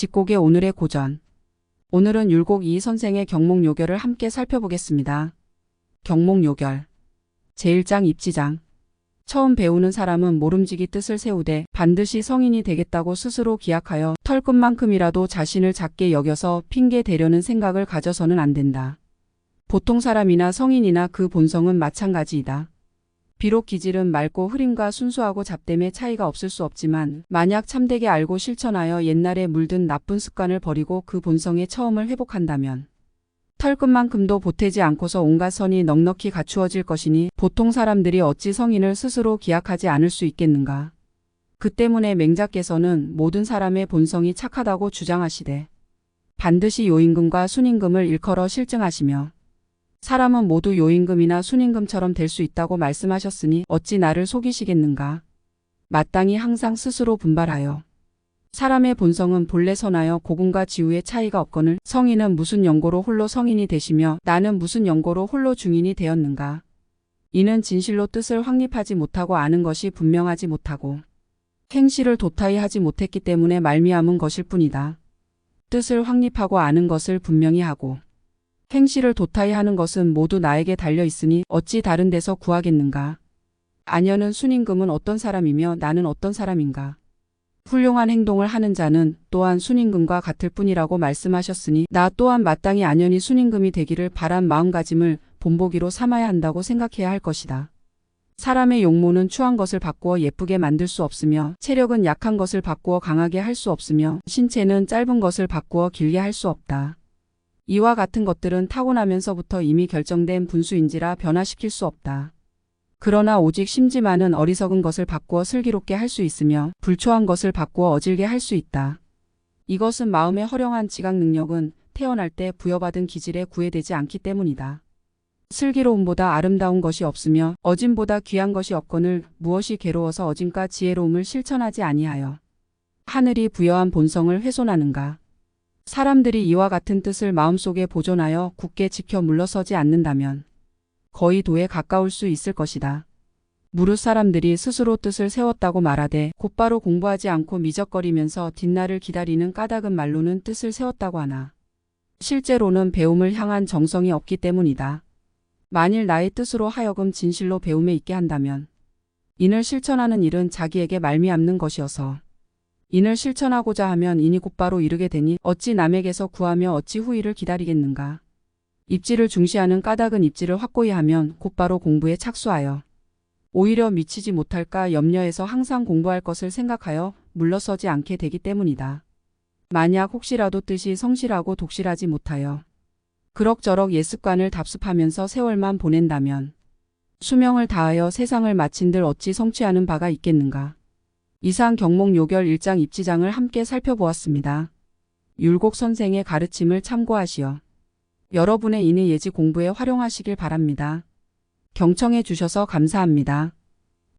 직곡의 오늘의 고전. 오늘은 율곡 이 선생의 경목요결을 함께 살펴보겠습니다. 경목요결. 제1장 입지장. 처음 배우는 사람은 모름지기 뜻을 세우되 반드시 성인이 되겠다고 스스로 기약하여 털끝만큼이라도 자신을 작게 여겨서 핑계 대려는 생각을 가져서는 안 된다. 보통 사람이나 성인이나 그 본성은 마찬가지이다. 비록 기질은 맑고 흐림과 순수하고 잡됨의 차이가 없을 수 없지만 만약 참되게 알고 실천하여 옛날에 물든 나쁜 습관을 버리고 그 본성의 처음을 회복한다면 털끝만큼도 보태지 않고서 온갖 선이 넉넉히 갖추어질 것이니 보통 사람들이 어찌 성인을 스스로 기약하지 않을 수 있겠는가. 그 때문에 맹자께서는 모든 사람의 본성이 착하다고 주장하시되 반드시 요임금과 순임금을 일컬어 실증하시며 사람은 모두 요임금이나 순임금처럼 될 수 있다고 말씀하셨으니 어찌 나를 속이시겠는가. 마땅히 항상 스스로 분발하여 사람의 본성은 본래 선하여 고군과 지우의 차이가 없거늘 성인은 무슨 연고로 홀로 성인이 되시며 나는 무슨 연고로 홀로 중인이 되었는가. 이는 진실로 뜻을 확립하지 못하고 아는 것이 분명하지 못하고 행실을 도타히 하지 못했기 때문에 말미암은 것일 뿐이다. 뜻을 확립하고 아는 것을 분명히 하고 행실을 도타히 하는 것은 모두 나에게 달려 있으니 어찌 다른 데서 구하겠는가. 아녀는 순임금은 어떤 사람이며 나는 어떤 사람인가. 훌륭한 행동을 하는 자는 또한 순임금과 같을 뿐이라고 말씀하셨으니 나 또한 마땅히 안연히 순임금이 되기를 바란 마음가짐을 본보기로 삼아야 한다고 생각해야 할 것이다. 사람의 용모는 추한 것을 바꾸어 예쁘게 만들 수 없으며 체력은 약한 것을 바꾸어 강하게 할 수 없으며 신체는 짧은 것을 바꾸어 길게 할 수 없다. 이와 같은 것들은 타고나면서부터 이미 결정된 분수인지라 변화시킬 수 없다. 그러나 오직 심지만은 어리석은 것을 바꾸어 슬기롭게 할 수 있으며 불초한 것을 바꾸어 어질게 할 수 있다. 이것은 마음의 허령한 지각 능력은 태어날 때 부여받은 기질에 구애되지 않기 때문이다. 슬기로움보다 아름다운 것이 없으며 어짐보다 귀한 것이 없거늘 무엇이 괴로워서 어짐과 지혜로움을 실천하지 아니하여 하늘이 부여한 본성을 훼손하는가. 사람들이 이와 같은 뜻을 마음속에 보존하여 굳게 지켜 물러서지 않는다면 거의 도에 가까울 수 있을 것이다. 무릇 사람들이 스스로 뜻을 세웠다고 말하되 곧바로 공부하지 않고 미적거리면서 뒷날을 기다리는 까닭은 말로는 뜻을 세웠다고 하나 실제로는 배움을 향한 정성이 없기 때문이다. 만일 나의 뜻으로 하여금 진실로 배움에 있게 한다면 인을 실천하는 일은 자기에게 말미암는 것이어서 인을 실천하고자 하면 인이 곧바로 이르게 되니 어찌 남에게서 구하며 어찌 후일을 기다리겠는가. 입지를 중시하는 까닭은 입지를 확고히 하면 곧바로 공부에 착수하여 오히려 미치지 못할까 염려해서 항상 공부할 것을 생각하여 물러서지 않게 되기 때문이다. 만약 혹시라도 뜻이 성실하고 독실하지 못하여 그럭저럭 옛습관을 답습하면서 세월만 보낸다면 수명을 다하여 세상을 마친들 어찌 성취하는 바가 있겠는가. 이상 경목 요결 1장 입지장을 함께 살펴보았습니다. 율곡 선생의 가르침을 참고하시어 여러분의 인의 예지 공부에 활용하시길 바랍니다. 경청해 주셔서 감사합니다.